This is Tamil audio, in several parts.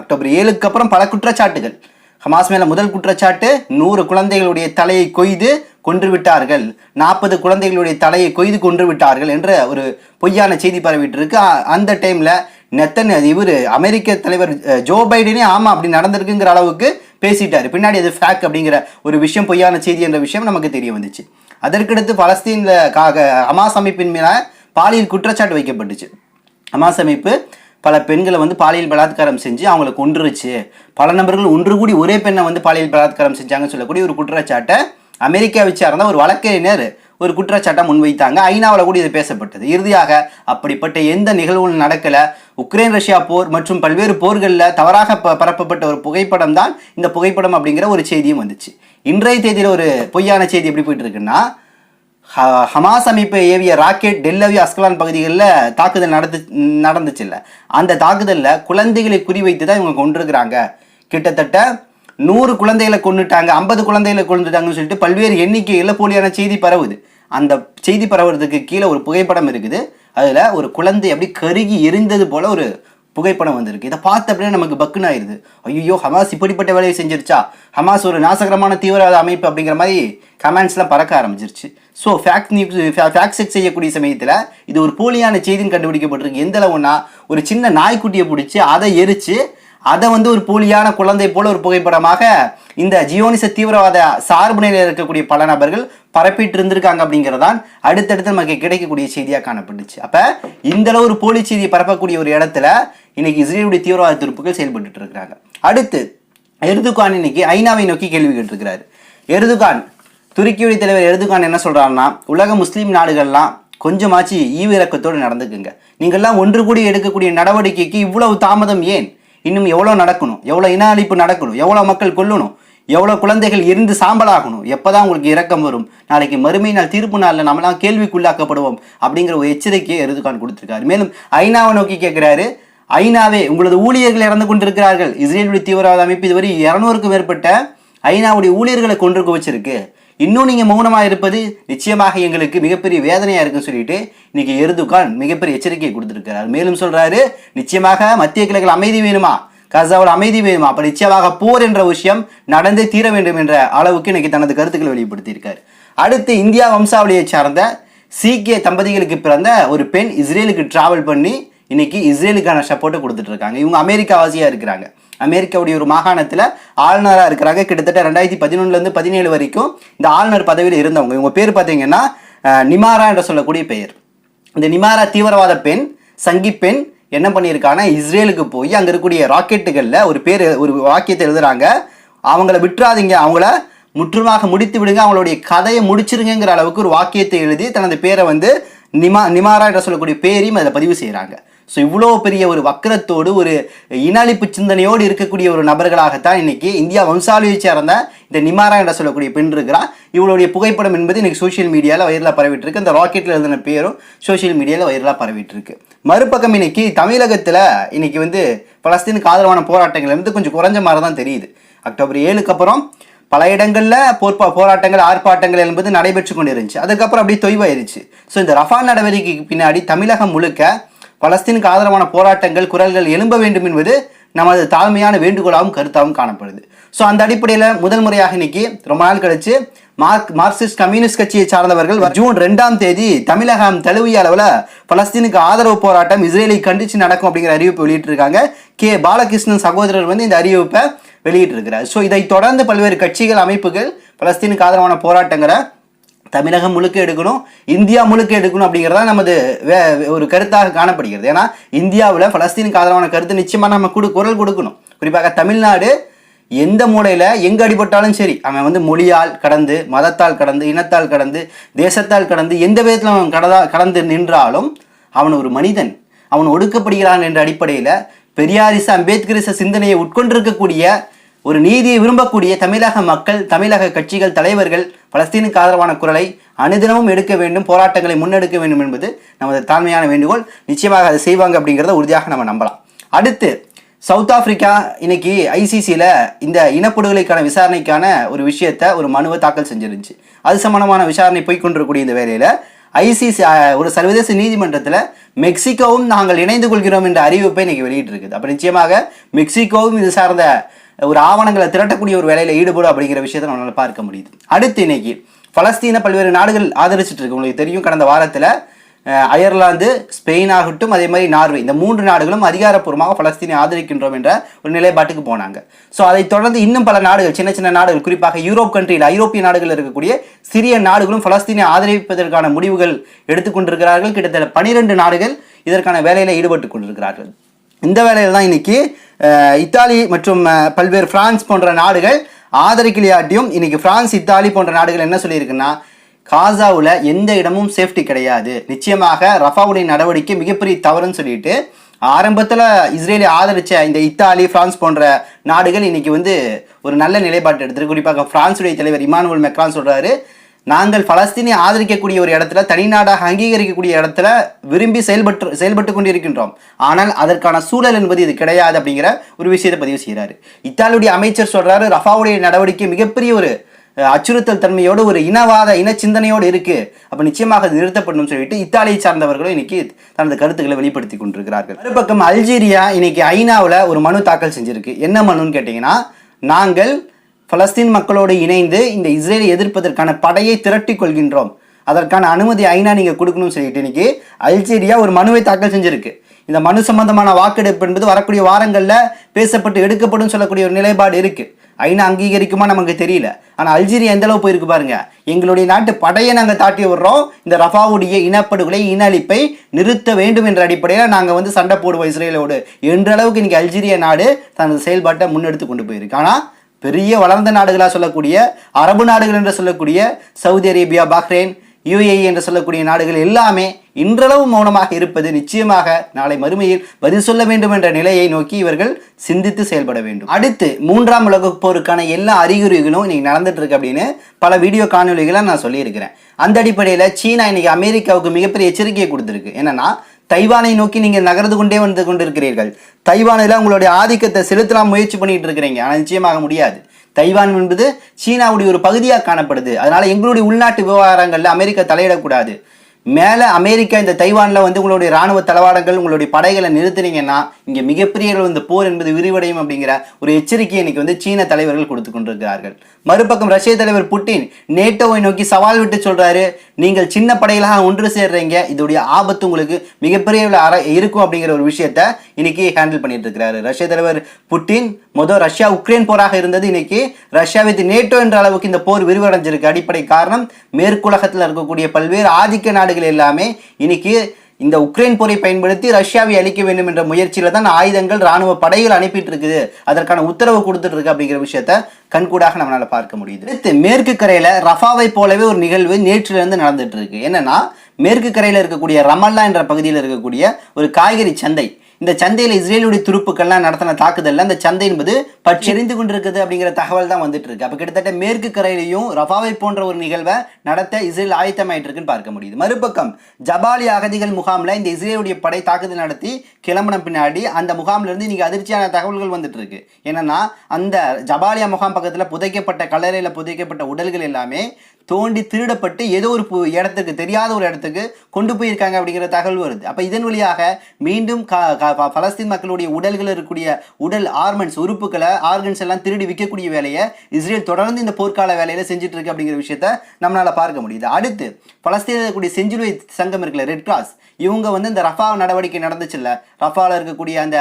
அக்டோபர் ஏழுக்கு அப்புறம் பல குற்றச்சாட்டுகள். ஹமாஸ் மேல முதல் குற்றச்சாட்டு நூறு குழந்தைகளுடைய தலையை கொய்து கொன்று விட்டார்கள். நாற்பது குழந்தைகளுடைய தலையை கொய்து கொன்று விட்டார்கள் என்ற ஒரு பொய்யான செய்தி பரவிட்டு இருக்கு அந்த டைம்ல நெத்தன் இவர் அமெரிக்க தலைவர் ஜோ பைடனே ஆமா அப்படி நடந்திருக்குங்கிற அளவுக்கு பேசிட்டாரு. பின்னாடி அது ஃபேக் அப்படிங்கிற ஒரு விஷயம் பொய்யான செய்தி என்ற விஷயம் நமக்கு தெரிய வந்துச்சு. அதற்கடுத்து பலஸ்தீன்ல காக ஹமாஸ் அமைப்பின் மேல பாலியல் குற்றச்சாட்டு வைக்கப்பட்டுச்சு. ஹமாஸ் அமைப்பு பல பெண்களை வந்து பாலியல் பலாத்காரம் செஞ்சு அவங்கள கொன்றுருச்சு. பல நபர்கள் ஒன்று கூடி ஒரே பெண்ணை வந்து பாலியல் பலாத்காரம் செஞ்சாங்கன்னு சொல்லக்கூடிய ஒரு குற்றச்சாட்டை அமெரிக்காவை சார்ந்த ஒரு வழக்கறிஞர் ஒரு குற்றச்சாட்டை முன்வைத்தாங்க. ஐநாவில் கூட இது பேசப்பட்டது. இறுதியாக அப்படிப்பட்ட எந்த நிகழ்வும் நடக்கலை. உக்ரைன் ரஷ்யா போர் மற்றும் பல்வேறு போர்களில் தவறாக ப பரப்பப்பட்ட ஒரு புகைப்படம் தான் இந்த புகைப்படம் அப்படிங்கிற ஒரு செய்தியும் வந்துச்சு. இன்றைய தேதியில் ஒரு பொய்யான செய்தி எப்படி போயிட்டு இருக்குன்னா ஹமாஸ் அமைப்பை ஏவிய ராக்கெட் டெல்லவி அஸ்கலான் பகுதிகளில் தாக்குதல் நடந்து நடந்துச்சு இல்லை அந்த தாக்குதலில் குழந்தைகளை குறிவைத்து தான் இவங்க கொண்டிருக்கிறாங்க கிட்டத்தட்ட நூறு குழந்தைகளை கொண்டுட்டாங்க ஐம்பது குழந்தைகளை கொண்டுட்டாங்கன்னு சொல்லிட்டு பல்வேறு எண்ணிக்கையில் போலியான செய்தி பரவுது. அந்த செய்தி பரவுறதுக்கு கீழே ஒரு புகைப்படம் இருக்குது. அதில் ஒரு குழந்தை அப்படி கருகி எரிந்தது போல் ஒரு புகைப்படம் வந்திருக்கு. இதை பார்த்த அப்படியே நமக்கு பக்குன்னு ஆயிடுது ஐயோ ஹமாஸ் இப்படிப்பட்ட வேலையை செஞ்சிருச்சா? ஹமாஸ் ஒரு நாசகரமான தீவிரவாத அமைப்பு அப்படிங்கிற மாதிரி கமெண்ட்ஸ்லாம் பறக்க ஆரம்பிச்சிருச்சு. So fact news fact check செய்யக்கூடிய சமயத்தில் இது ஒரு போலியான செய்தின்னு கண்டுபிடிக்கப்பட்டிருக்கு. எந்த அளவுனா ஒரு சின்ன நாய்க்குட்டியை பிடிச்சி அதை எரிச்சு அதை வந்து ஒரு போலியான குழந்தை போல ஒரு புகைப்படமாக இந்த ஜியோனிச தீவிரவாத சார்பு நிலையில் இருக்கக்கூடிய பல நபர்கள் பரப்பிட்டு இருந்திருக்காங்க அப்படிங்கிறதான் அடுத்தடுத்து நமக்கு கிடைக்கக்கூடிய செய்தியாக காணப்பட்டுச்சு. அப்போ இந்த அளவு ஒரு போலி செய்தியை பரப்பக்கூடிய ஒரு இடத்துல இன்னைக்கு இஸ்ரேலுடைய தீவிரவாத துருப்புகள் செயல்பட்டு இருக்கிறாங்க அடுத்து எருதுகான் இன்னைக்கு ஐநாவை நோக்கி கேள்வி கேட்டிருக்கிறாரு. எருதுகான் துருக்கியுடைய தலைவர் எருதுகான் என்ன சொல்கிறாருன்னா உலக முஸ்லீம் நாடுகள்லாம் கொஞ்சமாச்சு ஈவிரக்கத்தோடு நடந்துக்குங்க. நீங்கள்லாம் ஒன்று கூடி எடுக்கக்கூடிய நடவடிக்கைக்கு இவ்வளவு தாமதம் ஏன்? இன்னும் எவ்வளோ நடக்கணும்? எவ்வளோ இன அழிப்பு நடக்கணும்? எவ்வளோ மக்கள் கொல்லணும்? எவ்வளோ குழந்தைகள் இருந்து சாம்பலாகணும்? எப்பதான் உங்களுக்கு இறக்கம் வரும்? நாளைக்கு மறுமை நாள் தீர்ப்பு நாளில் நம்மளாம் கேள்விக்குள்ளாக்கப்படுவோம் அப்படிங்கிற ஒரு எச்சரிக்கையை எருதுகான் கொடுத்துருக்காரு. மேலும் ஐநாவை நோக்கி கேட்குறாரு ஐநாவே உங்களது ஊழியர்கள் இறந்து கொண்டிருக்கிறார்கள். இஸ்ரேலுடைய தீவிரவாத அமைப்பு இதுவரை இரநூறுக்கும் மேற்பட்ட ஐநாவுடைய ஊழியர்களை கொண்டிருக்க வச்சிருக்கு இன்னும் நீங்கள் மௌனமாக இருப்பது நிச்சயமாக எங்களுக்கு மிகப்பெரிய வேதனையாக இருக்குன்னு சொல்லிட்டு இன்னைக்கு எருதுகான் மிகப்பெரிய எச்சரிக்கை கொடுத்துருக்கிறார். மேலும் சொல்கிறாரு நிச்சயமாக மத்திய கிழக்கில் அமைதி வேணுமா? கசாவில் அமைதி வேணுமா? அப்போ நிச்சயமாக போர் என்ற விஷயம் நடந்தே தீர வேண்டும் என்ற அளவுக்கு இன்னைக்கு தனது கருத்துக்களை வெளிப்படுத்தியிருக்கார். அடுத்து இந்தியா வம்சாவளியை சார்ந்த சீக்கிய தம்பதிகளுக்கு பிறந்த ஒரு பெண் இஸ்ரேலுக்கு டிராவல் பண்ணி இன்றைக்கி இஸ்ரேலுக்கான சப்போர்ட்டை கொடுத்துட்ருக்காங்க இவங்க அமெரிக்காவாசியாக இருக்கிறாங்க. அமெரிக்காவுடைய ஒரு மாகாணத்தில் ஆளுநராக இருக்கிறாங்க. கிட்டத்தட்ட ரெண்டாயிரத்தி பதினொன்றுலேருந்து பதினேழு வரைக்கும் இந்த ஆளுநர் பதவியில் இருந்தவங்க. இவங்க பேர் பார்த்தீங்கன்னா நிமாரா என்று சொல்லக்கூடிய பெயர். இந்த நிமாரா தீவிரவாத பெண் சங்கி பெண் என்ன பண்ணியிருக்காங்கன்னா இஸ்ரேலுக்கு போய் அங்கே இருக்கக்கூடிய ராக்கெட்டுகளில் ஒரு பேர் ஒரு வாக்கியத்தை எழுதுறாங்க. அவங்கள விட்டுறாதீங்க. அவங்கள முற்றுமாக முடித்து விடுங்க. அவங்களுடைய கதையை முடிச்சிருங்கிற அளவுக்கு ஒரு வாக்கியத்தை எழுதி தனது பேரை வந்து நிமா நிமாரா என்று சொல்லக்கூடிய பேரையும் அதில் பதிவு செய்கிறாங்க ஸோ இவ்வளோ பெரிய ஒரு வக்கரத்தோடு ஒரு இனழிப்பு சிந்தனையோடு இருக்கக்கூடிய ஒரு நபர்களாகத்தான் இன்னைக்கு இந்தியா வம்சாவளியை சேர்ந்த இந்த நிமாரா என்ற சொல்லக்கூடிய பெண் இருக்கிறா. இவளுடைய புகைப்படம் என்பது இன்னைக்கு சோஷியல் மீடியாவில் வைரலாக பரவிட்டு இருக்கு இந்த ராக்கெட்டில் எழுதின பேரும் சோஷியல் மீடியாவில் வைரலாக பரவிட்டு இருக்கு மறுபக்கம் இன்னைக்கு தமிழகத்தில் இன்னைக்கு வந்து பலஸ்தீனுக்கு ஆதரவான போராட்டங்கள் வந்து கொஞ்சம் குறைஞ்ச மாதிரி தான் தெரியுது. அக்டோபர் ஏழுக்கு அப்புறம் பல இடங்களில் போர்ப்பா போராட்டங்கள் ஆர்ப்பாட்டங்கள் என்பது நடைபெற்று கொண்டு இருந்துச்சு அதுக்கப்புறம் அப்படியே தொய்வாயிருச்சு. ஸோ இந்த ரஃபால் நடவடிக்கைக்கு பின்னாடி தமிழகம் முழுக்க பலஸ்தீனுக்கு ஆதரவான போராட்டங்கள் குரல்கள் எழும்ப வேண்டும் என்பது நமது தாழ்மையான வேண்டுகோளாகவும் கருத்தாகவும் காணப்படுது. ஸோ அந்த அடிப்படையில் முதல் முறையாக இன்னைக்கு ரொம்ப நாள் கழிச்சு மார்க் மார்க்சிஸ்ட் கம்யூனிஸ்ட் கட்சியை சார்ந்தவர்கள் ஜூன் ரெண்டாம் தேதி தமிழகம் தழுவிய அளவில் பலஸ்தீனுக்கு ஆதரவு போராட்டம் இஸ்ரேலை கண்டித்து நடக்கும் அப்படிங்கிற அறிவிப்பு வெளியிட்டிருக்காங்க. கே. பாலகிருஷ்ணன் சகோதரர் வந்து இந்த அறிவிப்பை வெளியிட்டிருக்கிறார். ஸோ இதை தொடர்ந்து பல்வேறு கட்சிகள் அமைப்புகள் பலஸ்தீனுக்கு ஆதரவான போராட்டங்களை தமிழகம் முழுக்க எடுக்கணும் இந்தியா முழுக்க எடுக்கணும் அப்படிங்கிறதா நமது வே ஒரு கருத்தாக காணப்படுகிறது. ஏன்னா இந்தியாவில் பலஸ்தீனுக்கு ஆதரவான கருத்து நிச்சயமாக நம்ம கொடு குரல் கொடுக்கணும். குறிப்பாக தமிழ்நாடு எந்த மூலையில் எங்கே அடிபட்டாலும் சரி அவன் வந்து மொழியால் கடந்து மதத்தால் கடந்து இனத்தால் கடந்து தேசத்தால் கடந்து எந்த விதத்தில் அவன் கடதா கடந்து நின்றாலும் அவன் ஒரு மனிதன். அவன் ஒடுக்கப்படுகிறான் என்ற அடிப்படையில் பெரியாரிச அம்பேத்கரிச சிந்தனையை உட்கொண்டிருக்கக்கூடிய ஒரு நீதியை விரும்பக்கூடிய தமிழக மக்கள் தமிழக கட்சிகள் தலைவர்கள் பலஸ்தீனுக்கு ஆதரவான குரலை அனுதினமும் எடுக்க வேண்டும் போராட்டங்களை முன்னெடுக்க வேண்டும் என்பது நமது தாழ்மையான வேண்டுகோள். நிச்சயமாக அதை செய்வாங்க அப்படிங்கிறத உறுதியாக நம்ம நம்பலாம். அடுத்து சவுத் ஆப்பிரிக்கா இன்னைக்கு ஐசிசியில் இந்த இனப்படுகொலைக்கான விசாரணைக்கான ஒரு விஷயத்தை ஒரு மனுவை தாக்கல் செஞ்சிருந்துச்சு. அது சம்பந்தமான விசாரணை போய்கொண்டிருக்கக்கூடிய இந்த வேலையில் ஐசிசி ஒரு சர்வதேச நீதிமன்றத்தில் மெக்சிகோவும் நாங்கள் இணைந்து கொள்கிறோம் என்ற அறிவிப்பை இன்னைக்கு வெளியிட்டிருக்குது. அப்போ நிச்சயமாக மெக்சிகோவும் இது சார்ந்த ஒரு ஆவணங்களை திரட்டக்கூடிய ஒரு வேலையில் ஈடுபடும் அப்படிங்கிற விஷயத்தை நம்மளால் பார்க்க முடியுது. அடுத்து இன்னைக்கு பலஸ்தீன பல்வேறு நாடுகள் ஆதரிச்சுட்டு இருக்கு. உங்களுக்கு தெரியும் கடந்த வாரத்தில் அயர்லாந்து ஸ்பெயின் ஆகட்டும் அதே மாதிரி நார்வே இந்த மூன்று நாடுகளும் அதிகாரப்பூர்வமாக பலஸ்தீனை ஆதரிக்கின்றோம் என்ற ஒரு நிலைப்பாட்டுக்கு போனாங்க. ஸோ அதை தொடர்ந்து இன்னும் பல நாடுகள் சின்ன சின்ன நாடுகள் குறிப்பாக யூரோப் கண்ட்ரியில் ஐரோப்பிய நாடுகள் இருக்கக்கூடிய சிறிய நாடுகளும் பலஸ்தீனை ஆதரிப்பதற்கான முடிவுகள் எடுத்துக்கொண்டிருக்கிறார்கள். கிட்டத்தட்ட பனிரெண்டு நாடுகள் இதற்கான வேலையில் ஈடுபட்டு கொண்டிருக்கிறார்கள். இந்த வேலையில் தான் இன்னைக்கு இத்தாலி மற்றும் பல்வேறு பிரான்ஸ் போன்ற நாடுகள் ஆதரிக்கலையாட்டியும் இன்னைக்கு பிரான்ஸ் இத்தாலி போன்ற நாடுகள் என்ன சொல்லியிருக்குன்னா காசாவில் எந்த இடமும் சேஃப்டி கிடையாது. நிச்சயமாக ரஃபாவுடைய நடவடிக்கை மிகப்பெரிய தவறுன்னு சொல்லிட்டு ஆரம்பத்தில் இஸ்ரேலை ஆதரித்த இந்த இத்தாலி பிரான்ஸ் போன்ற நாடுகள் இன்றைக்கி வந்து ஒரு நல்ல நிலைப்பாட்டு எடுத்துருக்கு. குறிப்பாக ஃப்ரான்ஸுடைய தலைவர் இமானுவல் மெக்ரான் சொல்கிறாரு நாங்கள் பலஸ்தீனை ஆதரிக்கக்கூடிய ஒரு இடத்துல தனிநாடாக அங்கீகரிக்கக்கூடிய இடத்துல விரும்பி செயல்பட்டு செயல்பட்டு கொண்டிருக்கின்றோம். ஆனால் அதற்கான சூழல் என்பது இது கிடையாது அப்படிங்கிற ஒரு விஷயத்தை பதிவு செய்கிறாரு. இத்தாலியுடைய அமைச்சர் சொல்றாரு ரஃபாவுடைய நடவடிக்கை மிகப்பெரிய ஒரு அச்சுறுத்தல் தன்மையோடு ஒரு இனவாத இன சிந்தனையோடு இருக்கு. அப்ப நிச்சயமாக அது நிறுத்தப்படணும்னு சொல்லிட்டு இத்தாலியை சார்ந்தவர்களும் இன்னைக்கு தனது கருத்துக்களை வெளிப்படுத்தி கொண்டிருக்கிறார்கள். மறுபக்கம் அல்ஜீரியா இன்னைக்கு ஐநாவில் ஒரு மனு தாக்கல் செஞ்சிருக்கு. என்ன மனுன்னு கேட்டிங்கன்னா நாங்கள் பலஸ்தீன் மக்களோடு இணைந்து இந்த இஸ்ரேலை எதிர்ப்பதற்கான படையை திரட்டிக் கொள்கின்றோம். அதற்கான அனுமதி ஐநா நீங்கள் கொடுக்கணும்னு சொல்லிட்டு இன்னைக்கு அல்ஜீரியா ஒரு மனுவை தாக்கல் செஞ்சிருக்கு. இந்த மனு சம்பந்தமான வாக்கெடுப்பு என்பது வரக்கூடிய வாரங்களில் பேசப்பட்டு எடுக்கப்படும் சொல்லக்கூடிய ஒரு நிலைப்பாடு இருக்குது ஐநா அங்கீகரிக்குமா நமக்கு தெரியல. ஆனால் அல்ஜீரியா எந்த அளவு போயிருக்கு பாருங்க. எங்களுடைய நாட்டு படையை நாங்கள் தாட்டி விடுறோம். இந்த ரஃபாவுடைய இனப்படுகொலை இன அழிப்பை நிறுத்த வேண்டும் என்ற அடிப்படையில் நாங்கள் வந்து சண்டை போடுவோம் இஸ்ரேலோடு. என்ற அளவுக்கு இன்னைக்கு அல்ஜீரியா நாடு தனது செயல்பாட்டை முன்னெடுத்து கொண்டு போயிருக்கு. ஆனால் பெரிய வளர்ந்த நாடுகளாக சொல்லக்கூடிய அரபு நாடுகள் என்று சொல்லக்கூடிய சவுதி அரேபியா பஹ்ரைன் யுஏஇ என்று சொல்லக்கூடிய நாடுகள் எல்லாமே இன்றளவு மௌனமாக இருப்பது நிச்சயமாக நாளை மறுமையில் பதில் சொல்ல வேண்டும் என்ற நிலையை நோக்கி இவர்கள் சிந்தித்து செயல்பட வேண்டும். அடுத்து மூன்றாம் உலக போருக்கான எல்லா அறிகுறிகளும் இன்னைக்கு நடந்துட்டு இருக்கு அப்படின்னு பல வீடியோ காணொலிகளை நான் சொல்லியிருக்கிறேன். அந்த அடிப்படையில் சீனா இன்னைக்கு அமெரிக்காவுக்கு மிகப்பெரிய எச்சரிக்கையை கொடுத்துருக்கு. என்னன்னா தைவானை நோக்கி நீங்கள் நகர்ந்து கொண்டே வந்து கொண்டிருக்கிறீர்கள். தைவானில் உங்களுடைய ஆதிக்கத்தை செலுத்தலாம் முயற்சி பண்ணிட்டு இருக்கிறீங்க. ஆனால் நிச்சயமாக முடியாது. தைவான் என்பது சீனாவுடைய ஒரு பகுதியாக காணப்படுது. அதனால எங்களுடைய உள்நாட்டு விவகாரங்களில் அமெரிக்கா தலையிடக்கூடாது. மேலே அமெரிக்கா இந்த தைவானில் வந்து உங்களுடைய ராணுவ தளவாடங்கள் உங்களுடைய படைகளை நிறுத்துனீங்கன்னா இங்கே மிகப்பெரிய இந்த போர் என்பது விரிவடையும் அப்படிங்கிற ஒரு எச்சரிக்கையை இன்னைக்கு வந்து சீன தலைவர்கள் கொடுத்து கொண்டிருக்கிறார்கள். மறுபக்கம் ரஷ்ய தலைவர் புட்டின் நேட்டோவை நோக்கி சவால் விட்டு சொல்றாரு. நீங்கள் சின்ன படைகளாக ஒன்று சேர்றீங்க. இதோடைய ஆபத்து உங்களுக்கு மிகப்பெரிய அற- இருக்கும் அப்படிங்கிற ஒரு விஷயத்த இன்னைக்கு ஹேண்டில் பண்ணிட்டு இருக்கிறாரு ரஷ்ய தலைவர் புட்டின் மொதல் ரஷ்யா உக்ரைன் போராக இருந்தது இன்னைக்கு ரஷ்யா வித் நேட்டோ என்ற அளவுக்கு இந்த போர் விரிவடைஞ்சிருக்கு. அடிப்படை காரணம் மேற்குலகத்தில் இருக்கக்கூடிய பல்வேறு ஆதிக்க நாடுகள் எல்லாமே இன்னைக்கு இந்த உக்ரைன் போரை பயன்படுத்தி ரஷ்யாவை அழிக்க வேண்டும் என்ற முயற்சியில தான் ஆயுதங்கள் ராணுவ படைகள் அனுப்பிட்டு இருக்குது. அதற்கான உத்தரவு கொடுத்துட்டு இருக்கு அப்படிங்கிற விஷயத்த கண்கூடாக நம்மளால பார்க்க முடியுது. அடுத்து மேற்கு கரையில ரஃபாவை போலவே ஒரு நிகழ்வு நேற்றிலிருந்து நடந்துட்டு இருக்கு. என்னன்னா மேற்கு கரையில இருக்கக்கூடிய ரமல்லா என்ற பகுதியில் இருக்கக்கூடிய ஒரு காய்கறி சந்தை. இந்த சந்தையில் இஸ்ரேலுடைய துருப்புக்கள்லாம் நடத்தின தாக்குதலில் அந்த சந்தை என்பது பற்றெறிந்து கொண்டிருக்குது அப்படிங்கிற தகவல் தான் வந்துட்டு இருக்கு அப்போ கிட்டத்தட்ட மேற்கு கரையிலையும் ரஃபாவை போன்ற ஒரு நிகழ்வை நடத்த இஸ்ரேல் ஆயத்தமாயிட்டு இருக்குன்னு பார்க்க முடியுது. மறுபக்கம் ஜபாலி அகதிகள் முகாமில் இந்த இஸ்ரேலுடைய படை தாக்குதல் நடத்தி கிளம்பின பின்னாடி அந்த முகாம்லேருந்து இன்னைக்கு அதிர்ச்சியான தகவல்கள் வந்துட்டு இருக்கு என்னன்னா அந்த ஜபாலியா முகாம் பக்கத்தில் புதைக்கப்பட்ட கல்லறையில் புதைக்கப்பட்ட உடல்கள் எல்லாமே தோண்டி திருடப்பட்டு ஏதோ ஒரு பு- இடத்துக்கு தெரியாத ஒரு இடத்துக்கு கொண்டு போயிருக்காங்க அப்படிங்கிற தகவல் வருது. அப்போ இதன் வழியாக மீண்டும் ப- பலஸ்தீன் மக்களுடைய உடல்கள் இருக்கக்கூடிய உடல் ஆர்மெண்ட்ஸ் உறுப்புகளை ஆர்கன்ஸ் எல்லாம் திருடி விற்கக்கூடிய வேலையை இஸ்ரேல் தொடர்ந்து இந்த போர்க்கால வேலையில செஞ்சுட்டு இருக்கு அப்படிங்கிற விஷயத்த நம்மளால பார்க்க முடியுது. அடுத்து பலஸ்தீனில் இருக்கக்கூடிய செஞ்சிலுவை சங்கம் இருக்குல்ல ரெட் கிராஸ் இவங்க வந்து இந்த ரஃபா நடவடிக்கை நடந்துச்சுல்ல ரஃபாவில் இருக்கக்கூடிய அந்த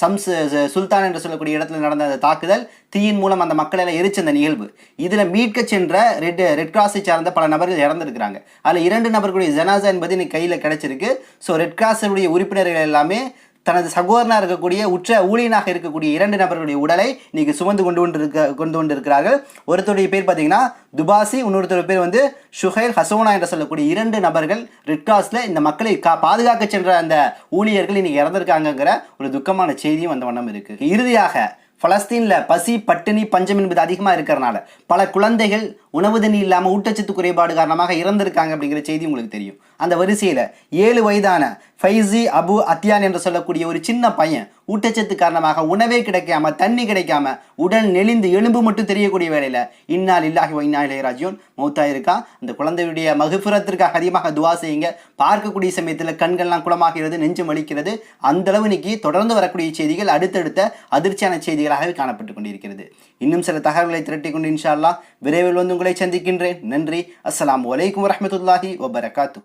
சம்ஸ் சுல்தான் என்று சொல்லக்கூடிய இடத்துல நடந்த அந்த தாக்குதல் தீயின் மூலம் அந்த மக்களை எல்லாம் எரிச்ச அந்த நிகழ்வு. இதில் மீட்க சென்ற ரெட் ரெட் கிராஸை சார்ந்த பல நபர்கள் இறந்துருக்கிறாங்க. அதில் இரண்டு நபர்களுடைய ஜனாசா என்பது இன்னைக்கு கையில் கிடச்சிருக்கு. ஸோ ரெட் கிராஸுடைய உறுப்பினர்கள் எல்லாமே தனது சகோதரனாக இருக்கக்கூடிய உற்ற ஊழியனாக இருக்கக்கூடிய இரண்டு நபர்களுடைய உடலை இன்னைக்கு சுமந்து கொண்டு கொண்டு இருக்க கொண்டு கொண்டு இருக்கிறார்கள் ஒருத்தருடைய பேர் பார்த்தீங்கன்னா துபாசி இன்னொருத்தர் பேர் வந்து ஷுஹைல் ஹசோனா என்று சொல்லக்கூடிய இரண்டு நபர்கள் ரெட் இந்த மக்களை கா பாதுகாக்க சென்ற அந்த ஊழியர்கள் இன்னைக்கு இறந்திருக்காங்கங்கிற ஒரு துக்கமான செய்தியும் வந்த வண்ணம் இருக்குது இறுதியாக பலஸ்தீனில் பசி பட்டினி பஞ்சம் என்பது அதிகமாக இருக்கிறனால பல குழந்தைகள் உணவு தண்ணி இல்லாமல் ஊட்டச்சத்து குறைபாடு காரணமாக இறந்திருக்காங்க அப்படிங்கிற செய்தி உங்களுக்கு தெரியும். அந்த வரிசையில் ஏழு வயதான ஃபைசி அபு அத்தியான் என்று சொல்லக்கூடிய ஒரு சின்ன பையன் ஊட்டச்சத்து காரணமாக உணவே கிடைக்காம தண்ணி கிடைக்காம உடல் நெளிந்து எலும்பு மட்டும் தெரியக்கூடிய வேலையில் இன்னால் இல்லாஹி வைனா இளையராஜியோன் மௌத்தா இருக்கான் அந்த குழந்தையுடைய மகுபுரத்திற்காக அதிகமாக துவா செய்யுங்க. பார்க்கக்கூடிய சமயத்தில் கண்கள்லாம் குளமாகிறது நெஞ்சம் வலிக்கிறது. அந்த அளவு இன்னைக்கு தொடர்ந்து வரக்கூடிய செய்திகள் அடுத்தடுத்த அதிர்ச்சியான செய்திகளாகவே காணப்பட்டு கொண்டிருக்கிறது. இன்னும் சில தகவல்களை திரட்டி கொண்டு இன்ஷா விரைவில் வந்து உங்களை சந்திக்கின்றேன். நன்றி. அஸ்லாம் வலைக்கம் வரமத்துல்லாஹி வபரகாத்து.